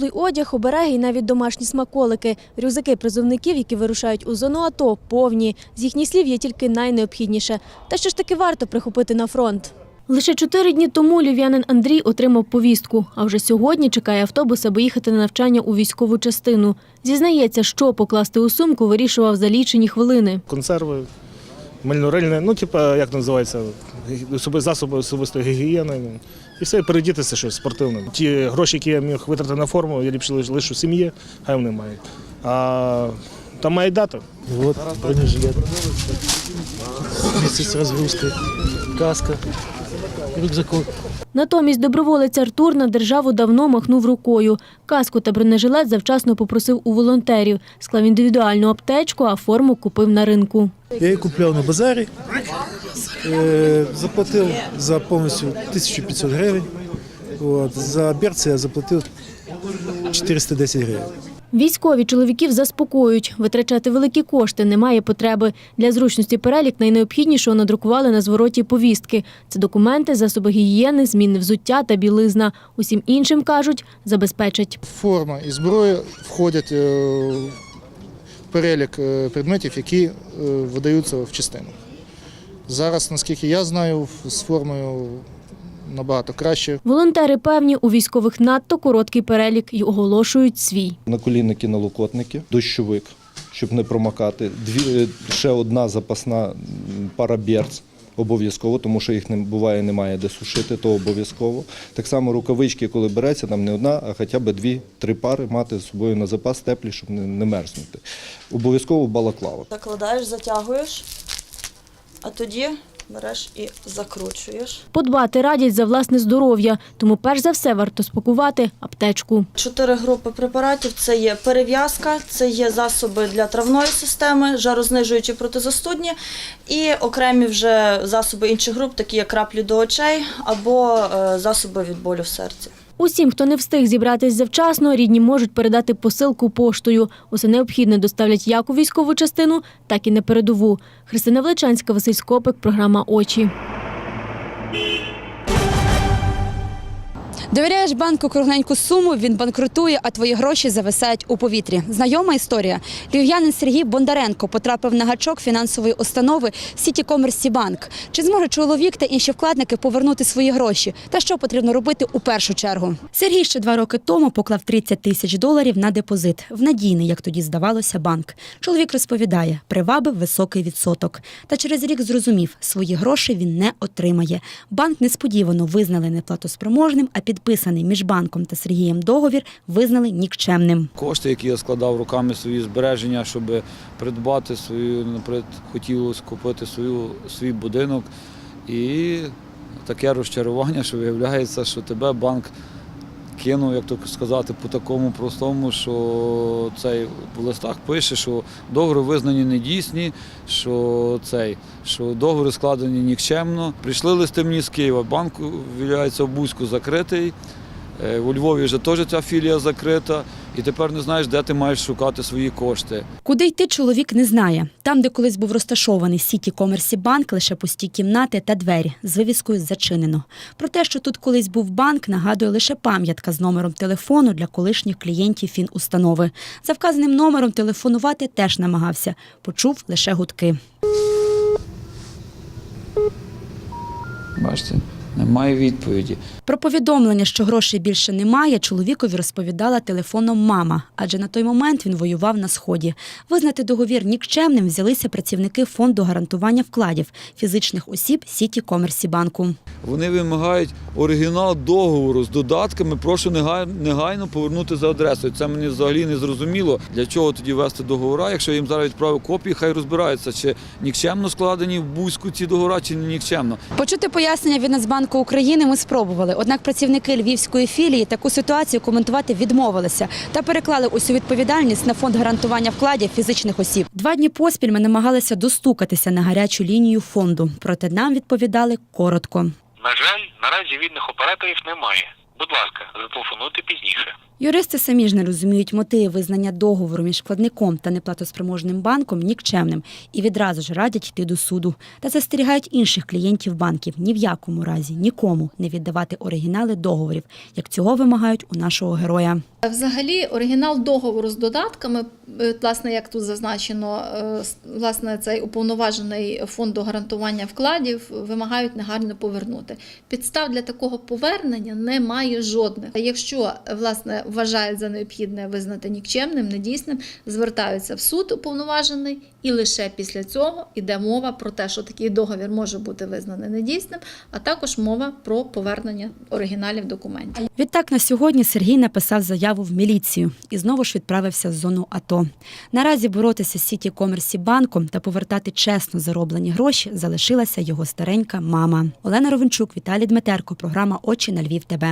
теплий одяг, обереги і навіть домашні смаколики. Рюкзаки призовників, які вирушають у зону АТО, повні. З їхніх слів є тільки найнеобхідніше. Та що ж таки варто прихопити на фронт? Лише чотири дні тому львів'янин Андрій отримав повістку, а вже сьогодні чекає автобус, аби їхати на навчання у військову частину. Зізнається, що покласти у сумку вирішував за лічені хвилини. консерви, мильнорильне, ну, типу, як називається, засоби особистої гігієни. І все, передітися щось спортивним. Ті гроші, які я міг витратити на форму, я ліпше лиш- лишу сім'ї, хай вони мають. А там має дата. Вот бронежилет. Вместе с. Каска. Рюкзаком. Натомість доброволець Артур на державу давно махнув рукою. Каску та бронежилет завчасно попросив у волонтерів. Склав індивідуальну аптечку, а форму купив на ринку. Я її купляв на базарі. Е, заплатив за повністю 1500 гривень. За берці я заплатив 410 гривень. Військові чоловіків заспокоюють. Витрачати великі кошти немає потреби. Для зручності перелік найнеобхіднішого надрукували на звороті повістки. Це документи, засоби гігієни, змінне взуття та білизна. Усім іншим, кажуть, забезпечать. Форма і зброя входять е, в перелік е, предметів, які е, видаються в частину. Зараз, наскільки я знаю, з формою набагато краще. Волонтери певні, у військових надто короткий перелік і оголошують свій. наколінники, налокотники, дощовик, щоб не промокати. Дві, е, ще одна запасна пара берц. Обов'язково, тому що їх не буває, немає де сушити, то обов'язково. Так само рукавички, коли береться, там не одна, а хоча б дві-три пари мати з собою на запас теплі, щоб не, не мерзнути. Обов'язково балаклава. Закладаєш, затягуєш, а тоді береш і закручуєш. Подбати радять за власне здоров'я, тому перш за все варто спакувати аптечку. Чотири групи препаратів це є перев'язка, це є засоби для травної системи, жарознижуючі протизастудні і окремі вже засоби інших груп, такі як краплі до очей або е, засоби від болю в серці. Усім, хто не встиг зібратись завчасно, рідні можуть передати посилку поштою. Усе необхідне доставлять як у військову частину, так і на передову. Христина Влечанська, Василь Скопик, програма Очі. Довіряєш банку кругленьку суму, він банкрутує, а твої гроші зависають у повітрі. Знайома історія. Львів'янин Сергій Бондаренко потрапив на гачок фінансової установи Сіті Комерсі Банк. Чи зможе чоловік та інші вкладники повернути свої гроші? Та що потрібно робити у першу чергу? Сергій ще два роки тому поклав 30 тисяч доларів на депозит в надійний, як тоді здавалося, банк. Чоловік розповідає, привабив високий відсоток. Та через рік зрозумів, свої гроші він не отримає. Банк несподівано визнали неплатоспроможним, а підписаний між банком та Сергієм договір визнали нікчемним. Кошти, які я складав руками свої збереження, щоб придбати свою, наприклад, хотілося купити свою, свій будинок. І таке розчарування, що виявляється, що тебе банк кинув, як то сказати, по такому простому, що цей в листах пише, що договори визнані недійсні, що цей, що договори складені нікчемно. Прийшли листи мені з Києва. Банк виявляється в Бузьку закритий. Е, У Львові вже теж ця філія закрита, і тепер не знаєш, де ти маєш шукати свої кошти. Куди йти чоловік не знає. Там, де колись був розташований Сіті Комерсі Банк, лише пусті кімнати та двері з вивіскою зачинено. Про те, що тут колись був банк, нагадує лише пам'ятка з номером телефону для колишніх клієнтів фінустанови. За вказаним номером телефонувати теж намагався. Почув лише гудки. Бачите, немає відповіді. Про повідомлення, що грошей більше немає, чоловікові розповідала телефоном мама, адже на той момент він воював на сході. Визнати договір нікчемним взялися працівники фонду гарантування вкладів фізичних осіб Сіті Комерсі банку. Вони вимагають оригінал договору з додатками. Прошу негайно, негайно повернути за адресою. Це мені взагалі не зрозуміло. Для чого тоді вести договори, якщо я їм зараз відправив копії, хай розбираються, чи нікчемно складені в Бузьку ці договори, чи не нікчемно. Почути пояснення від Нацбанку України ми спробували. Однак працівники львівської філії таку ситуацію коментувати відмовилися та переклали усю відповідальність на фонд гарантування вкладів фізичних осіб. Два дні поспіль ми намагалися достукатися на гарячу лінію фонду, проте нам відповідали коротко. На жаль, наразі вільних операторів немає. Будь ласка, зателефонуйте пізніше. Юристи самі ж не розуміють мотиви визнання договору між вкладником та неплатоспроможним банком нікчемним і відразу ж радять йти до суду та застерігають інших клієнтів банків ні в якому разі нікому не віддавати оригінали договорів, як цього вимагають у нашого героя. Взагалі, оригінал договору з додатками, е, власне, як тут зазначено, е, власне, цей уповноважений фонду гарантування вкладів вимагають негайно повернути. Підстав для такого повернення немає жодних. Якщо власне вважають за необхідне визнати нікчемним, недійсним, звертаються в суд уповноважений, і лише після цього йде мова про те, що такий договір може бути визнаний недійсним, а також мова про повернення оригіналів документів. Відтак на сьогодні Сергій написав заяву в міліцію і знову ж відправився в зону АТО. Наразі боротися з Сіті Комерсі банком та повертати чесно зароблені гроші залишилася його старенька мама. Олена Ровенчук, Віталій Дмитерко. Програма Очі на Львів. ТБ.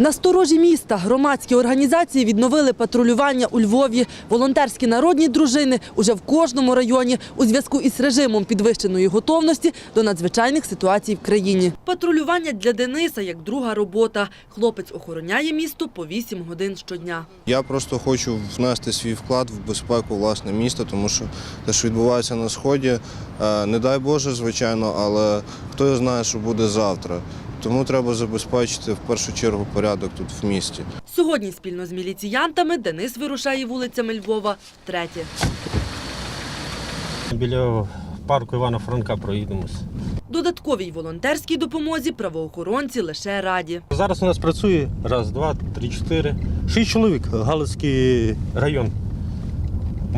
На сторожі міста громадські організації відновили патрулювання у Львові. Волонтерські народні дружини уже в кожному районі у зв'язку із режимом підвищеної готовності до надзвичайних ситуацій в країні. Патрулювання для Дениса як друга робота. Хлопець охороняє місто по 8 годин щодня. Я просто хочу внести свій вклад в безпеку власне міста, тому що те, що відбувається на сході, е, не дай Боже, звичайно, але хто знає, що буде завтра. Тому треба забезпечити в першу чергу порядок тут в місті. Сьогодні спільно з міліціянтами Денис вирушає вулицями Львова втретє. Біля парку Івана Франка проїдемось. Додатковій волонтерській допомозі правоохоронці лише раді. Зараз у нас працює раз, два, три, чотири. Шість чоловік. Галицький район.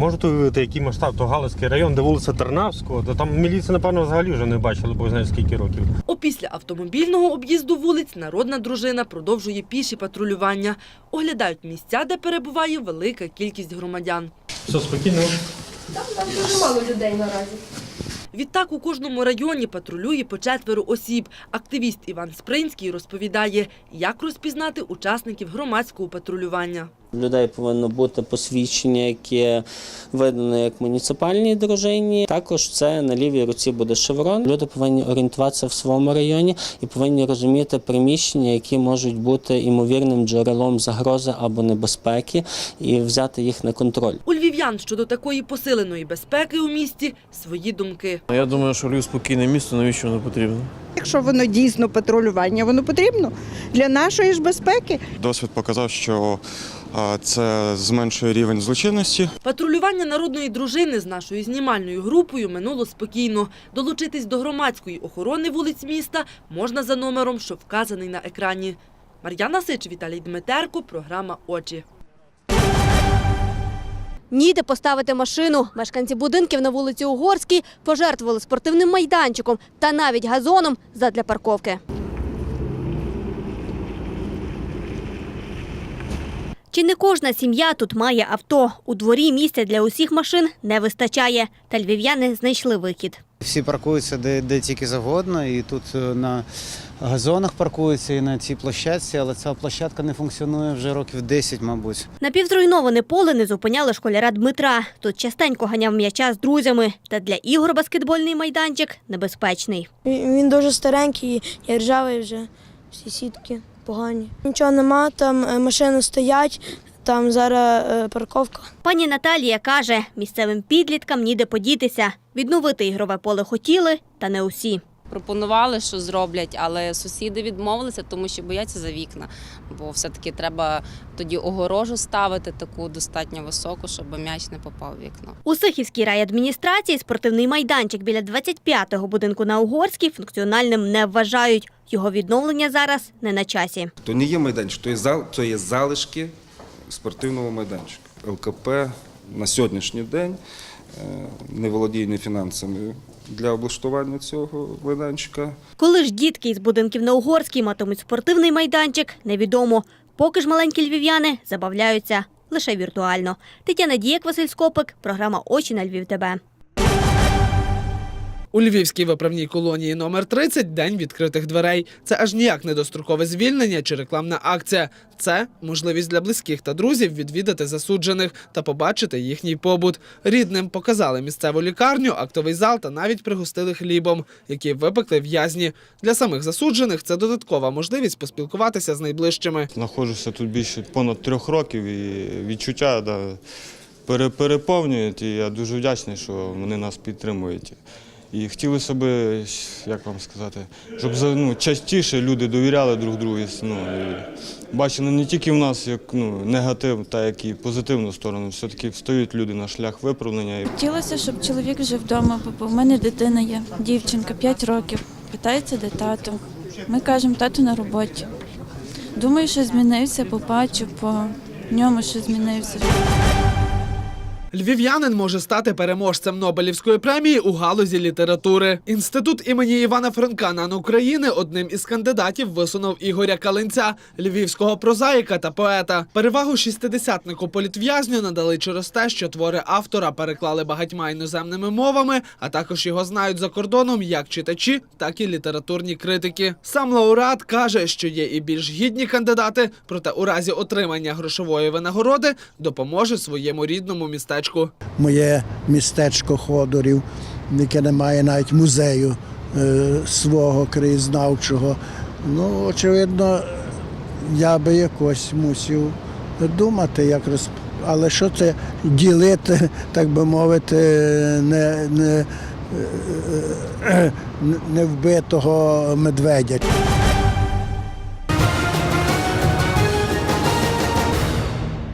Можете уявити, який масштаб, то Галицький район, де вулиця Тернавського, то там міліції, напевно, взагалі вже не бачили, бо знає скільки років. Опісля автомобільного об'їзду вулиць народна дружина продовжує піші патрулювання. Оглядають місця, де перебуває велика кількість громадян. Все спокійно. там дуже мало людей наразі. Відтак у кожному районі патрулює по четверо осіб. Активіст Іван Спринський розповідає, як розпізнати учасників громадського патрулювання. У людей повинно бути посвідчення, яке видано як муніципальній дружині. Також це на лівій руці буде шеврон. Люди повинні орієнтуватися в своєму районі і повинні розуміти приміщення, які можуть бути імовірним джерелом загрози або небезпеки, і взяти їх на контроль. У львів'ян щодо такої посиленої безпеки у місті свої думки. Я думаю, що Львів спокійне місто, навіщо воно потрібно? Якщо воно дійсно патрулювання, воно потрібно для нашої ж безпеки. Досвід показав, що це зменшує рівень злочинності. Патрулювання народної дружини з нашою знімальною групою минуло спокійно. Долучитись до громадської охорони вулиць міста можна за номером, що вказаний на екрані. Мар'яна Сич, Віталій Дмитерко, програма Очі. Ніде поставити машину. Мешканці будинків на вулиці Угорській пожертвували спортивним майданчиком та навіть газоном задля парковки. Чи не кожна сім'я тут має авто? У дворі місця для усіх машин не вистачає. Та львів'яни знайшли вихід. Всі паркуються де, де тільки завгодно, і тут е, на газонах паркуються, і на цій площадці, але ця площадка не функціонує вже років 10, мабуть. Напівзруйноване поле не зупиняли школяра Дмитра. Тут частенько ганяв м'яча з друзями. Та для ігор баскетбольний майданчик небезпечний. Він дуже старенький, і ржавий вже. Всі сітки погані. Нічого нема, там е, машини стоять, там зараз е, парковка. Пані Наталія каже, місцевим підліткам ніде подітися. Відновити ігрове поле хотіли, та не усі. Пропонували, що зроблять, але сусіди відмовилися, тому що бояться за вікна. Бо все-таки треба тоді огорожу ставити таку достатньо високу, щоб м'яч не попав в вікно. У Сихівській райадміністрації спортивний майданчик біля 25-го будинку на Угорській функціональним не вважають. Його відновлення зараз не на часі. То не є майданчик, то є зал, то є залишки спортивного майданчика. ЛКП на сьогоднішній день е, не володіє ні фінансами для облаштування цього майданчика. Коли ж дітки із будинків на Угорській матимуть спортивний майданчик, невідомо. Поки ж маленькі львів'яни забавляються лише віртуально. Тетяна Дієк, Василь Скопик, програма Очі на Львів ТБ. У львівській виправній колонії номер 30 день відкритих дверей. Це аж ніяк не дострокове звільнення чи рекламна акція. Це можливість для близьких та друзів відвідати засуджених та побачити їхній побут. Рідним показали місцеву лікарню, актовий зал та навіть пригостили хлібом, який випекли в'язні. Для самих засуджених це додаткова можливість поспілкуватися з найближчими. Знаходжуся тут більше понад трьох років і відчуття да, переповнюють. І я дуже вдячний, що вони нас підтримують. І хотілося б, як вам сказати, щоб ну, частіше люди довіряли друг другу. Ну, і бачили не тільки в нас як ну, негатив, та як і позитивну сторону. Все-таки встають люди на шлях виправлення. Хотілося, щоб чоловік жив вдома, бо в мене дитина є, дівчинка, 5 років. Питається, де тато. Ми кажемо, тато на роботі. Думаю, що змінився, побачив по ньому, що змінився. Львів'янин може стати переможцем Нобелівської премії у галузі літератури. Інститут імені Івана Франка НАН України одним із кандидатів висунув Ігоря Калинця, львівського прозаїка та поета. Перевагу шістидесятнику політв'язню надали через те, що твори автора переклали багатьма іноземними мовами, а також його знають за кордоном як читачі, так і літературні критики. Сам лауреат каже, що є і більш гідні кандидати, проте у разі отримання грошової винагороди допоможе своєму рідному містечку. Моє містечко Ходорів, яке не має навіть музею е, свого краєзнавчого. Ну, очевидно, я би якось мусив думати, як роз... але що це ділити, так би мовити, не, не, е, е, не вбитого медведя.